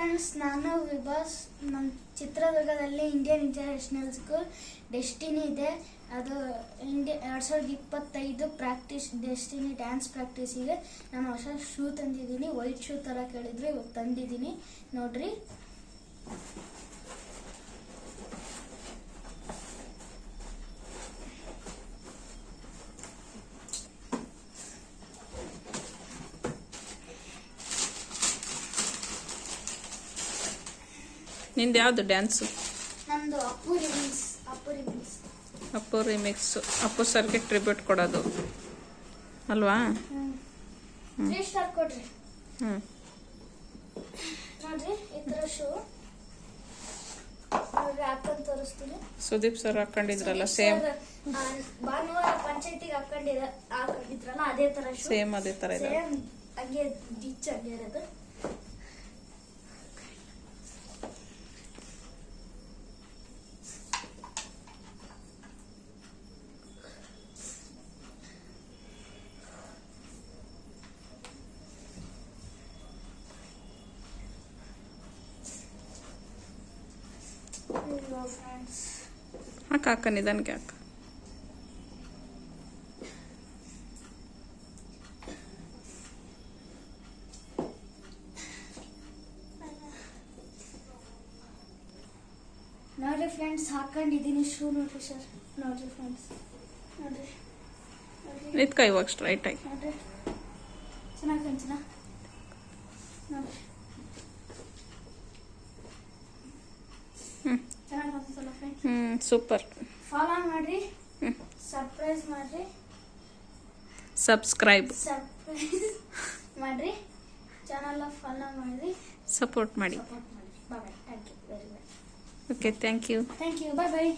Friends ನಾನು ವಿಭಾಸ್. ನಮ್ಮ ಚಿತ್ರದುರ್ಗದಲ್ಲಿ ಇಂಡಿಯನ್ ಇಂಟರ್ನ್ಯಾಷನಲ್ ಸ್ಕೂಲ್ ಡೆಸ್ಟಿನಿ ಇದೆ. ಅದು ಇಂಡಿಯಾ ಎರಡು ಸಾವಿರದ ಇಪ್ಪತ್ತೈದು ಪ್ರಾಕ್ಟೀಸ್ ಡೆಸ್ಟಿನಿ ಡ್ಯಾನ್ಸ್ ಪ್ರಾಕ್ಟೀಸಿಗೆ ನಾನು ಹೊಸ ಶೂ ತಂದಿದ್ದೀನಿ. ವೈಟ್ ಶೂ ಥರ ಕೇಳಿದ್ರು ಇವಾಗ ತಂದಿದ್ದೀನಿ. ನೋಡ್ರಿ. ನಿಂದು ಯಾವುದು dance Appu remix Appu remix Appu remix Appu ಸರ್ಗೆ ಟ್ರಿಬ್ಯೂಟ್ ಕೊಡೋದು. ಅಲ್ವಾ? ತ್ರೀ ಸ್ಟಾರ್ ಕೊಡ್ರಿ. ಹ್ಞೂ ನೋಡ್ರಿ ಈ ಥರ ಶೂ ನೋಡ್ರಿ ಹಾಕೊಂಡು ತೋರಿಸ್ತೀನಿ. ಸುದೀಪ್ ಸರ್ ಹಾಕೊಂಡಿದ್ರಲ್ಲ ಸೇಮ್ ಭಾನುವಾರ ಪಂಚಾಯತಿಗೆ ಹಾಕೊಂಡಿದ್ರಲ್ಲ ಅದೇ ತರ ಶೂ ಸೇಮ್ ಅದೇ ಥರ ಇದೆ. ಸೇಮ್ ಹಂಗೆ ಡಿಚ್ ಹಂಗೆ ಇರೋದು. ಫ್ರೆಂಡ್ಸ್ ಹಾಕ ಹಾಕ ನಿಧಾನಕ್ಕೆ ಹಾಕ ನೋಡ್ರಿ ಫ್ರೆಂಡ್ಸ್ ಹಾಕೊಂಡಿದ್ದೀನಿ ಶೂ ನೋಡ್ರಿ ಸರ್ ನೋಡ್ರಿ ಫ್ರೆಂಡ್ಸ್ ನೋಡ್ರಿ ನೋಡ್ರಿ ನಿತ್ಕ ಇವಾಗ ಸ್ಟ್ರೈಟಾಗಿ ನೋಡ್ರಿ ಚೆನ್ನಾಗಿ ಕಾಣ್ತಿನ ನೋಡ್ರಿ ಹ್ಞೂ ಚೆನ್ನಾಗಿ ಕಾಣ್ತಲ್ಲ ಫ್ರೆಂಡ್ಸ್ ಹ್ಞೂ ಸೂಪರ್ ಫಾಲೋ ಮಾಡ್ರಿ ಸರ್ಪ್ರೈಸ್ ಮಾಡ್ರಿ. ಸಬ್ಸ್ಕ್ರೈಬ್ ಸರ್ಪ್ರೈಸ್ ಮಾಡ್ರಿ. ಚಾನಲ್ ಫಾಲೋ ಮಾಡ್ರಿ. ಸಪೋರ್ಟ್ ಮಾಡಿ ಸಪೋರ್ಟ್ ಮಾಡಿ. Bye bye thank you very much okay thank you thank you bye bye